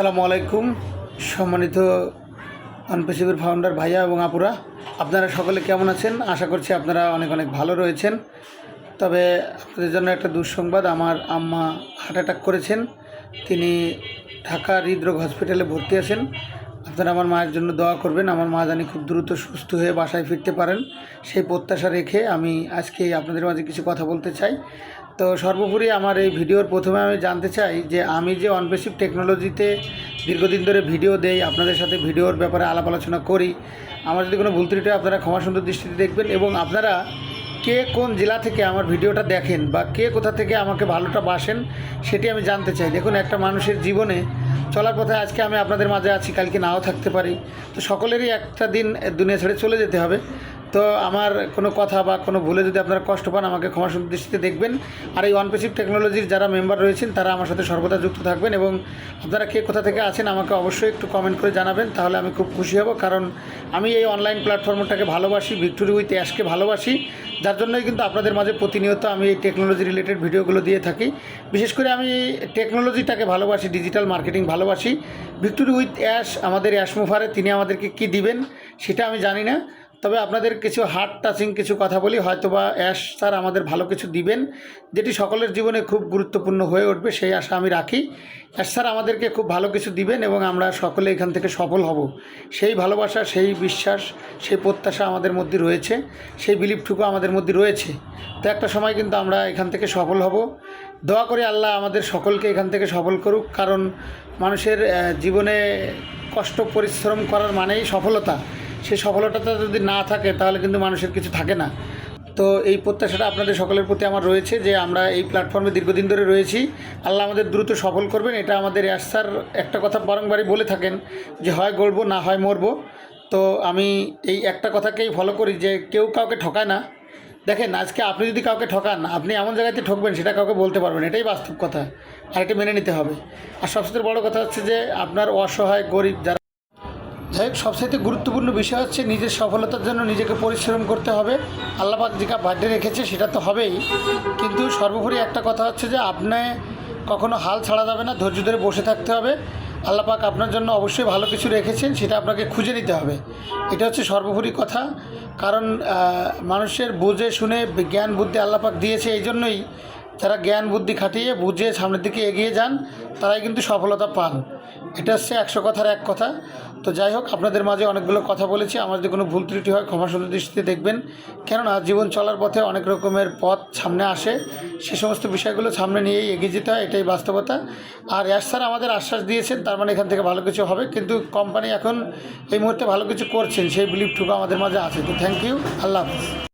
আসসালামু আলাইকুম, সম্মানিত আনপেসিভের ফাউন্ডার ভাইয়া এবং আপুরা। আপনারা সকলে কেমন আছেন? আশা করছি আপনারা অনেক অনেক ভালো রয়েছেন। তবে আপনাদের জন্য একটা দুঃসংবাদ, আমার আম্মা হার্ট অ্যাটাক করেছেন। তিনি ঢাকা হৃদরোগ হসপিটালে ভর্তি আছেন। আপনারা আমার মায়ের জন্য দোয়া করবেন। আমার মা জানি খুব দ্রুত সুস্থ হয়ে বাসায় ফিরতে পারেন। সেই প্রত্যাশা রেখে আমি আজকে আপনাদের মাঝে কিছু কথা বলতে চাই। তো সর্বোপরি আমার এই ভিডিওর প্রথমে আমি জানতে চাই যে, আমি যে অনবেসিভ টেকনোলজিতে দীর্ঘদিন ধরে ভিডিও দেই, আপনাদের সাথে ভিডিওর ব্যাপারে আলাপ আলোচনা করি, আমার যদি কোনো ভুল ত্রুটি আপনারা ক্ষমা সুন্দর দৃষ্টিতে দেখবেন এবং আপনারা কে কোন জেলা থেকে আমার ভিডিওটা দেখেন বা কে কোথা থেকে আমাকে ভালোটা বাসেন, সেটি আমি জানতে চাই। দেখুন, একটা মানুষের জীবনে চলার পথে আজকে আমি আপনাদের মাঝে আছি, কালকে নাও থাকতে পারি। তো সকলেরই একটা দিন, দুনিয়া ছেড়ে চলে যেতে হবে। তো আমার কোনো কথা বা কোনো ভুলে যদি আপনারা কষ্ট পান, আমাকে ক্ষমা দৃষ্টিতে দেখবেন। আর এই অনপেসিভ টেকনোলজির যারা মেম্বার রয়েছেন, তারা আমার সাথে সর্বদা যুক্ত থাকবেন এবং আপনারা কে কোথা থেকে আছেন আমাকে অবশ্যই একটু কমেন্ট করে জানাবেন, তাহলে আমি খুব খুশি হব। কারণ আমি এই অনলাইন প্ল্যাটফর্মটাকে ভালোবাসি, ভিক্টোরি উইথ অ্যাশকে ভালোবাসি, যার জন্যই কিন্তু আপনাদের মাঝে প্রতিনিয়ত আমি এই টেকনোলজি রিলেটেড ভিডিওগুলো দিয়ে থাকি। বিশেষ করে আমি টেকনোলজিটাকে ভালোবাসি ডিজিটাল মার্কেটিং ভালোবাসি। ভিক্টোরি উইথ অ্যাশ, আমাদের অ্যাশ মুফারে তিনি আমাদেরকে কি দিবেন, সেটা আমি জানি না। তবে আপনাদের কিছু হার্ট টাচিং কিছু কথা বলি, হয়তোবা অ্যাশ স্যার আমাদের ভালো কিছু দিবেন, যেটি সকলের জীবনে খুব গুরুত্বপূর্ণ হয়ে উঠবে, সেই আশা আমি রাখি। অ্যাশ স্যার আমাদেরকে খুব ভালো কিছু দিবেন এবং আমরা সকলে এখান থেকে সফল হব। সেই ভালোবাসা, সেই বিশ্বাস, সেই প্রত্যাশা আমাদের মধ্যে রয়েছে, সেই বিলিপটুকু আমাদের মধ্যে রয়েছে। তো একটা সময় কিন্তু আমরা এখান থেকে সফল হব। দোয়া করে আল্লাহ আমাদের সকলকে এখান থেকে সফল করুক, কারণ মানুষের জীবনে কষ্ট, পরিশ্রম করার মানেই সফলতা। সেই সফলতাটা যদি না থাকে, তাহলে কিন্তু মানুষের কিছু থাকে না। তো এই প্রত্যাশাটা আপনাদের সকলের প্রতি আমার রয়েছে যে আমরা এই প্ল্যাটফর্মে দীর্ঘদিন ধরে রয়েছি। আল্লাহ আমাদের দ্রুত সফল করবেন, এটা আমাদের স্যার একটা কথা বারংবারই বলে থাকেন যে হয় গড়বো, না হয় মরবো। তো আমি এই একটা কথাকেই ফলো করি যে কেউ কাউকে ঠকায় না। দেখেন, আজকে আপনি যদি কাউকে ঠকান, আপনি এমন জায়গাতে ঠকবেন সেটা কাউকে বলতে পারবেন এটাই বাস্তব কথা। আর এটা মেনে নিতে হবে। আর সবচেয়ে বড় কথা হচ্ছে যে আপনার অসহায়, গরিব যারা হোক সবচাইতে গুরুত্বপূর্ণ বিষয় হচ্ছে নিজের সফলতার জন্য নিজেকে পরিশ্রম করতে হবে। আল্লাপাক যেটা বার্থডে রেখেছে সেটা তো হবেই। কিন্তু সর্বোপরি একটা কথা হচ্ছে যে আপনি কখনো হাল ছাড়া যাবে না, ধৈর্য ধরে বসে থাকতে হবে। আল্লাপাক আপনার জন্য অবশ্যই ভালো কিছু রেখেছেন, সেটা আপনাকে খুঁজে নিতে হবে। এটা হচ্ছে সর্বোপরি কথা। কারণ মানুষের বুঝে, শুনে, জ্ঞান, বুদ্ধি আল্লাপাক দিয়েছে, এই জন্যই যারা জ্ঞান বুদ্ধি খাটিয়ে বুঝে সামনের দিকে এগিয়ে যান, তারাই কিন্তু সফলতা পান। এটা হচ্ছে একশো কথার এক কথা। তো যাই হোক, আপনাদের মাঝে অনেকগুলো কথা বলেছি। আমার যদি কোনো ভুল ত্রুটি হয়, ক্ষমা সুন্দর দৃষ্টিতে দেখবেন। কেননা, জীবন চলার পথে অনেক রকমের পথ সামনে আসে। সে সমস্ত বিষয়গুলো সামনে নিয়েই এগিয়ে যেতে হয়, এটাই বাস্তবতা। আর ইয়াস স্যার আমাদের আশ্বাস দিয়েছেন, তার মানে এখান থেকে ভালো কিছু হবে। কিন্তু কোম্পানি এখন এই মুহূর্তে ভালো কিছু করছেন, সেই বিলিফটুকু আমাদের মাঝে আছে। তো থ্যাংক ইউ আল্লাহ হাফিজ।